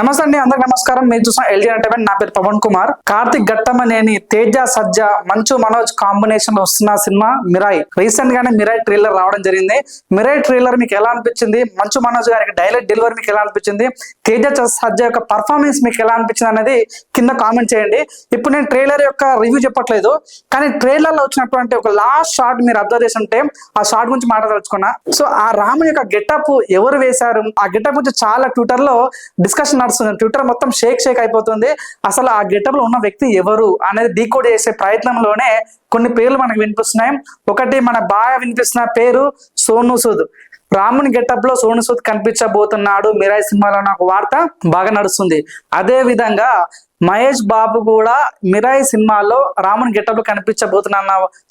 నమస్తే అండి అందరికి నమస్కారం. మీరు చూసిన ఎల్జీ ఎంటర్టైన్మెంట్ నా పేరు పవన్ కుమార్. కార్తిక్ ఘట్టమనేని తేజ సజ్జ మంచు మనోజ్ కాంబినేషన్లో వస్తున్న సినిమా మిరాయ్. రీసెంట్ గానే మిరాయ్ ట్రైలర్ రావడం జరిగింది. మిరాయ్ ట్రైలర్ మీకు ఎలా అనిపించింది? మంచు మనోజ్ గారికి డైలాగ్ డెలివరీ మీకు ఎలా అనిపించింది? తేజ సజ్జ యొక్క పర్ఫార్మెన్స్ మీకు ఎలా అనిపించింది అనేది కింద కామెంట్ చేయండి. ఇప్పుడు నేను ట్రైలర్ యొక్క రివ్యూ చెప్పట్లేదు. కానీ ట్రైలర్లో వచ్చినటువంటి ఒక లాస్ట్ షార్ట్ మీరు అబ్జర్వ్ చేసి ఉంటే ఆ షార్ట్ గురించి మాట్లాడదలుచుకున్నా. సో ఆ రాముని యొక్క గెటప్ ఎవరు వేశారు? ఆ గెటప్ గురించి చాలా ట్విట్టర్లో డిస్కషన్ నడుస్తుంది ట్విట్టర్ మొత్తం షేక్ షేక్ అయిపోతుంది. అసలు ఆ గెటప్లో ఉన్న వ్యక్తి ఎవరు అనేది డీకోడ్ చేసే ప్రయత్నంలోనే కొన్ని పేర్లు మనకు వినిపిస్తున్నాయి. ఒకటి మన బాగా వినిపిస్తున్న పేరు సోను సూద్. రాముని గెటప్లో సోను సూద్ కనిపించబోతున్నాడు. మిరాయి సినిమాలో అన్న ఒక వార్త బాగా నడుస్తుంది. అదే విధంగా మహేష్ బాబు కూడా మిరాయి సినిమాలో రాముని గెటప్లో కనిపించబోతున్న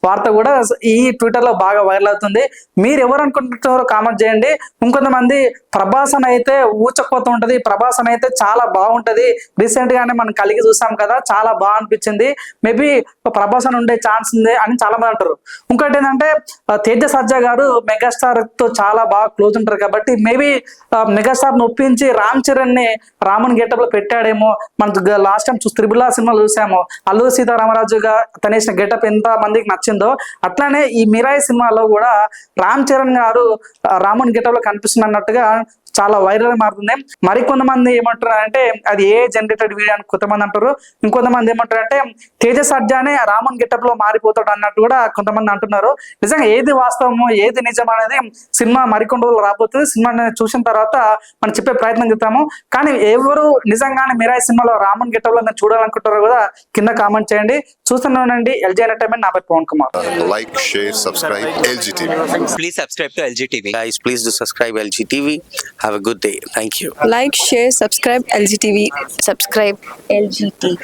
వార్త కూడా ఈ ట్విట్టర్లో బాగా వైరల్ అవుతుంది. మీరు ఎవరు అనుకుంటున్నారో కామెంట్ చేయండి. ఇంకొంతమంది ప్రభాసన్ అయితే ఊచకపోతూ ఉంటది. ప్రభాసన్ అయితే చాలా బాగుంటది. రీసెంట్ గానే మనం కలిగి చూసాం కదా చాలా బాగా అనిపించింది. మేబీ ప్రభాసన్ ఉండే ఛాన్స్ ఉంది అని చాలా మంది అంటారు. ఇంకోటి ఏంటంటే తేజ సజ్జా గారు మెగాస్టార్తో చాలా బాగా క్లోజ్ ఉంటారు కాబట్టి మేబీ మెగాస్టార్ ఒప్పించి రామ్ చరణ్ని రాముని గెటప్లో పెట్టాడేమో. మన లాస్ట్ టైం చూసి త్రిబుల్ ఆర్ సినిమాలో చూసాము. అల్లూరి సీతారామరాజుగా తనేసిన గెటప్ ఎంత మందికి నచ్చిందో అట్లానే ఈ మిరాయి సినిమాలో కూడా రామ్ చరణ్ గారు రాముని గెటప్లో కనిపిస్తున్నట్టుగా చాలా వైరల్ మారుతుంది. మరికొంతమంది ఏమంటారు అంటే అది ఏ జనరేటెడ్ వీడియో అని కొంతమంది అంటారు. ఇంకొంతమంది ఏమంటారు అంటే తేజ సర్జానే రామన్ గెటప్లో మారిపోతాడు అన్నట్టు కూడా కొంతమంది అంటున్నారు. నిజంగా ఏది వాస్తవము ఏది నిజం అనేది సినిమా మరికొన్ని రోజులు రాబోతుంది. సినిమా చూసిన తర్వాత మనం చెప్పే ప్రయత్నం చేద్దాము. కానీ ఎవరు నిజంగానే మిరాయి సినిమాలో రామన్ గెటప్లో మీరు చూడాలనుకుంటారో కూడా కింద కామెంట్ చేయండి. చూస్తున్నానండి ఎల్జీ ఎంటర్టైన్మెంట్ నా పేరు Pavan Kumar. Share, subscribe, LGTV. Please subscribe to LG TV. guys please do subscribe lg tv have a good day thank you like, share, subscribe LGTV. subscribe LGT.